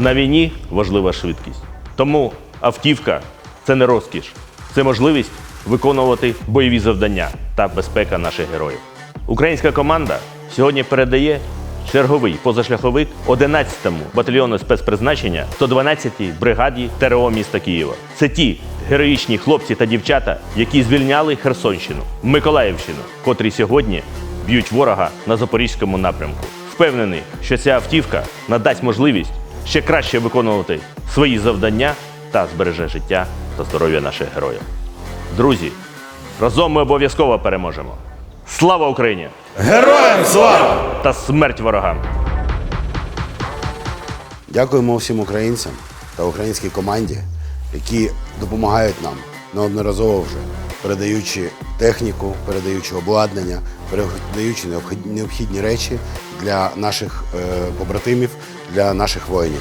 На війні важлива швидкість. Тому автівка це не розкіш, це можливість виконувати бойові завдання та безпека наших героїв. Українська команда сьогодні передає черговий позашляховик 11-му батальйону спецпризначення 112-й бригаді ТРО міста Києва. Це ті героїчні хлопці та дівчата, які звільняли Херсонщину, Миколаївщину, котрі сьогодні б'ють ворога на запорізькому напрямку. Впевнений, що ця автівка надасть можливість ще краще виконувати свої завдання та збереже життя та здоров'я наших героїв. Друзі, разом ми обов'язково переможемо. Слава Україні! Героям слава! Та смерть ворогам! Дякуємо всім українцям та українській команді, які допомагають нам неодноразово вже, передаючи техніку, передаючи обладнання, передаючи необхід- необхідні речі для наших е, побратимів, для наших воїнів.